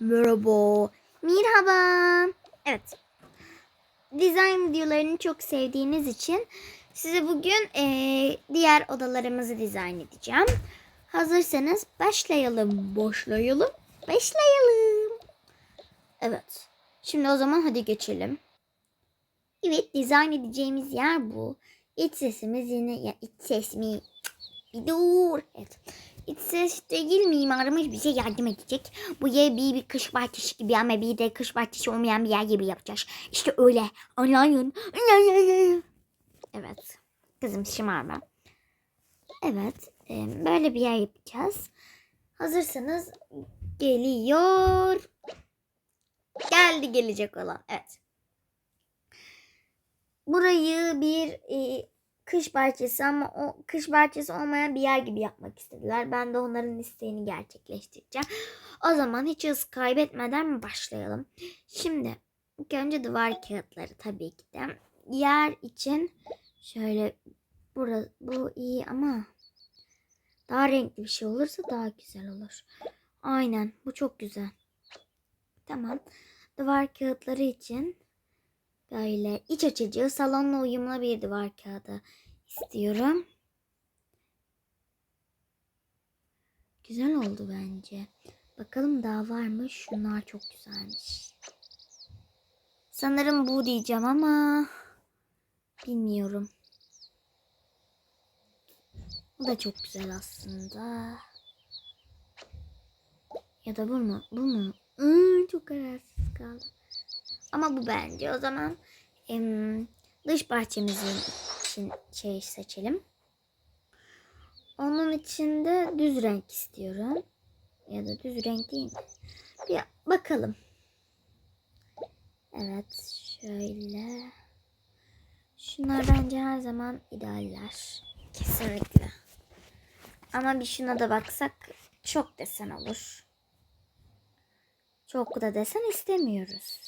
Merhaba. Merhaba. Evet. Dizayn videolarını çok sevdiğiniz için size bugün eee, diğer odalarımızı dizayn edeceğim. Hazırsanız başlayalım. Başlayalım. Başlayalım. Evet. Şimdi o zaman hadi geçelim. Evet dizayn edeceğimiz yer bu. İç sesimiz yine ya iç ses mi? Bir dur. Evet. İç ses değil mimarımız bize yardım edecek. Bu yer bir, bir kış bahçesi gibi ama bir de kış bahçesi olmayan bir yer gibi yapacağız. İşte öyle. Anlayın. Evet. Kızım şımarma. Evet. Böyle bir yer yapacağız. Hazırsanız geliyor. Geldi gelecek olan. Evet. Burayı bir e, kış bahçesi ama o kış bahçesi olmayan bir yer gibi yapmak istediler. Ben de onların isteğini gerçekleştireceğim. O zaman hiç hız kaybetmeden başlayalım. Şimdi önce duvar kağıtları tabii ki de. Yer için şöyle burası, bu iyi ama daha renkli bir şey olursa daha güzel olur. Aynen bu çok güzel. Tamam. Duvar kağıtları için Böyle iç açıcı, salonla uyumlu bir duvar kağıdı istiyorum. Güzel oldu bence. Bakalım daha var mı? Şunlar çok güzelmiş. Sanırım bu diyeceğim ama bilmiyorum. Bu da çok güzel aslında. Ya da bu mu? Bu mu? Hmm, çok kararsız kaldım. Ama bu bence. O zaman em, dış bahçemizin için şey seçelim. Onun içinde düz renk istiyorum. Ya da düz renk değil mi? Bir bakalım. Evet şöyle. Şunlar bence her zaman idealler. Kesinlikle. Ama bir şuna da baksak çok desen olur. Çok da desen istemiyoruz.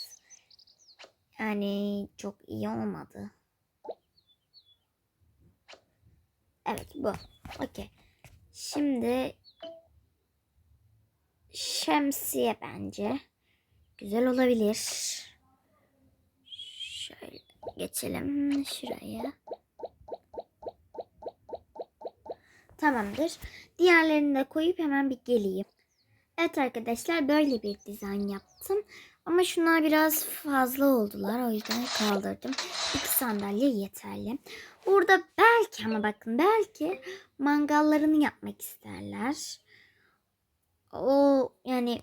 Yani çok iyi olmadı. Evet bu. Okey. Şimdi şemsiye bence. Güzel olabilir. Şöyle geçelim şuraya. Tamamdır. Diğerlerini de koyup hemen bir geleyim. Evet arkadaşlar böyle bir dizayn yaptım. Ama şunlar biraz fazla oldular. O yüzden kaldırdım. İki sandalye yeterli. Burada belki ama bakın belki mangallarını yapmak isterler. O yani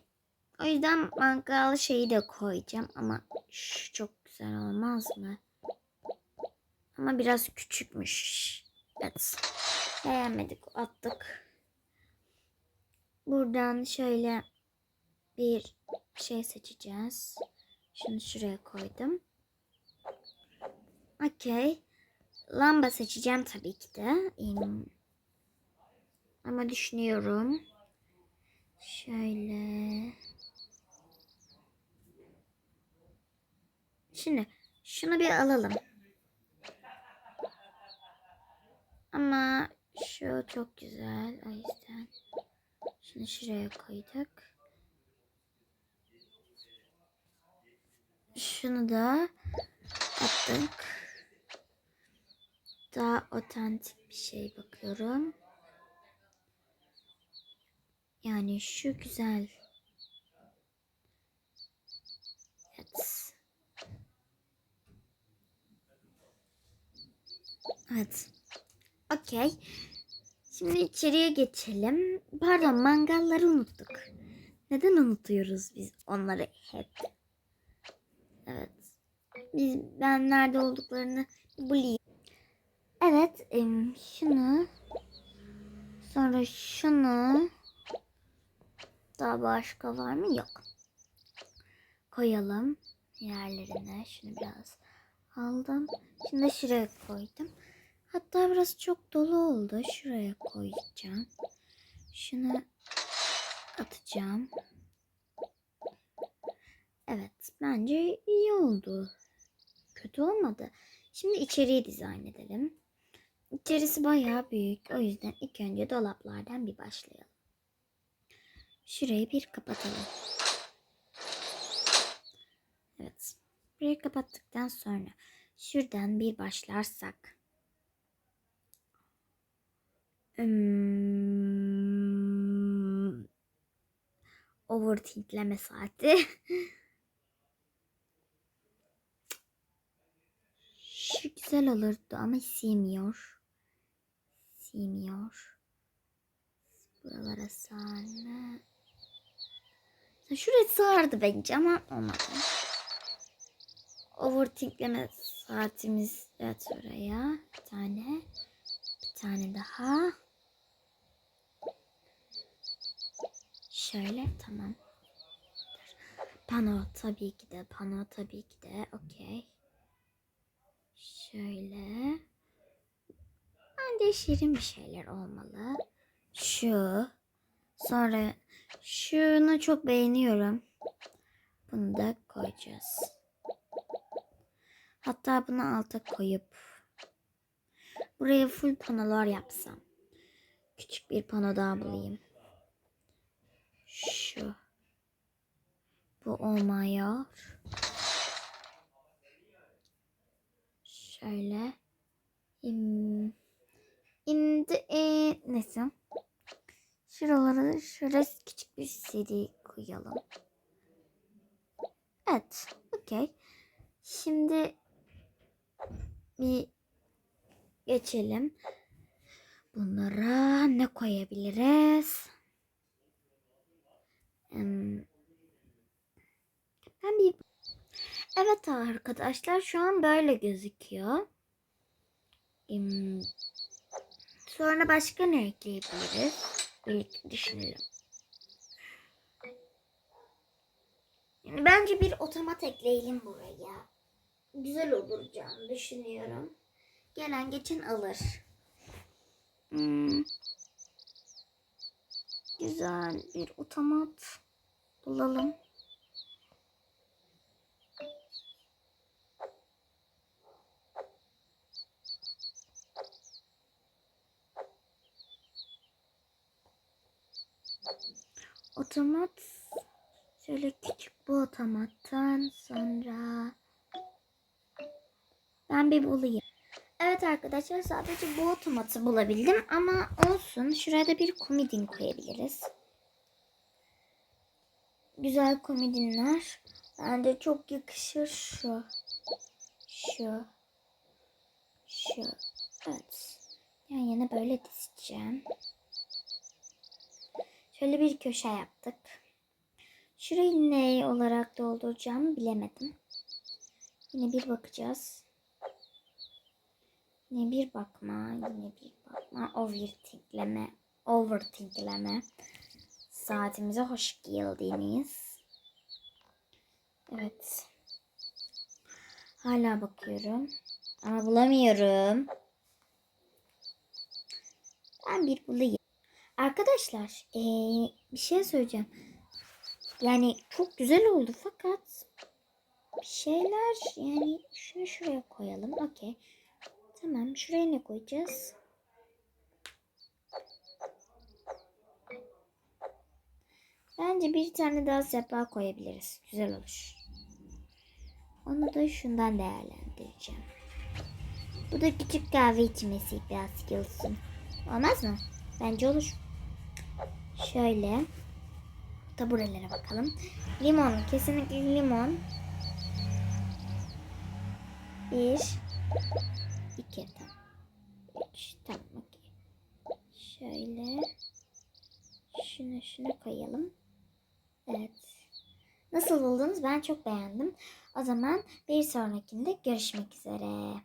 o yüzden mangal şeyi de koyacağım ama şu çok güzel olmaz mı? Ama biraz küçükmüş. Evet. Beğenmedik attık. Buradan şöyle bir şey seçeceğiz. Şunu şuraya koydum. Okey. Lamba seçeceğim tabii ki de. Ama düşünüyorum. Şöyle. Şimdi şunu bir alalım. Ama şu çok güzel. O yüzden şunu şuraya koyduk. Şunu da attık. Daha otantik bir şey bakıyorum. Yani şu güzel. Evet. Evet. Okey. Şimdi içeriye geçelim. Pardon mangalları unuttuk. Neden unutuyoruz biz onları hep? Evet. Biz, ben nerede olduklarını bulayım. Evet. şunu. Sonra şunu. Daha başka var mı? Yok. Koyalım. Yerlerine. Şunu biraz aldım. Şimdi şuraya koydum. Hatta biraz çok dolu oldu. Şuraya koyacağım. Şunu atacağım. Evet, bence iyi oldu. Kötü olmadı. Şimdi içeriği dizayn edelim. İçerisi bayağı büyük. O yüzden ilk önce dolaplardan bir başlayalım. Şurayı bir kapatalım. Evet. Burayı kapattıktan sonra şuradan bir başlarsak. Hmm. Overthinkleme saati. Şu güzel olurdu ama sığmıyor. Sığmıyor. Buralara sığar mı? Şuraya sığardı bence ama olmadı. Overthinkleme saatimiz evet oraya. Bir tane. Bir tane daha. Şöyle tamam. Pano tabii ki de. Pano tabii ki de. Okey. Şöyle. Bence şirin bir şeyler olmalı. Şu. Sonra şunu çok beğeniyorum. Bunu da koyacağız. Hatta bunu alta koyup buraya full panolar yapsam. Küçük bir pano daha bulayım. Şu. Bu olmuyor. Şöyle. İm, indi, e, neyse. Şuralara şöyle küçük bir CD koyalım. Evet. Okey. Şimdi bir geçelim. Bunlara ne koyabiliriz? Hmm. Ben bir Evet arkadaşlar şu an böyle gözüküyor. Sonra başka ne ekleyebiliriz? Birlikte düşünelim. Yani bence bir otomat ekleyelim buraya. Güzel olacağını düşünüyorum. Gelen geçen alır. Hmm. Güzel bir otomat bulalım. Otomat şöyle küçük bu otomattan sonra ben bir bulayım. Evet arkadaşlar sadece bu otomatı bulabildim ama olsun. Şuraya da bir komodin koyabiliriz. Güzel komodinler. Bence çok yakışır şu. Şu. Şu. Evet. Yan yana böyle dizeceğim. Şöyle bir köşe yaptık. Şurayı ne olarak dolduracağımı bilemedim. Yine bir bakacağız. Yine bir bakma, yine bir bakma. Overthinkleme, overthinkleme. Saatimize hoş geldiniz. Evet. Hala bakıyorum. Ama bulamıyorum. Ben bir bulayım. Arkadaşlar ee, bir şey söyleyeceğim. Yani çok güzel oldu fakat bir şeyler yani şunu şuraya koyalım. Okey. Tamam şuraya ne koyacağız? Bence bir tane daha sehpa koyabiliriz. Güzel olur. Onu da şundan değerlendireceğim. Bu da küçük kahve içmesi biraz olsun. Olmaz mı? Bence olur. Şöyle. Taburelere bakalım. Limon. Kesinlikle limon. Bir. iki. Tamam. Üç. Tamam. Okey. Şöyle. Şunu şuna koyalım. Evet. Nasıl buldunuz? Ben çok beğendim. O zaman bir sonrakinde görüşmek üzere.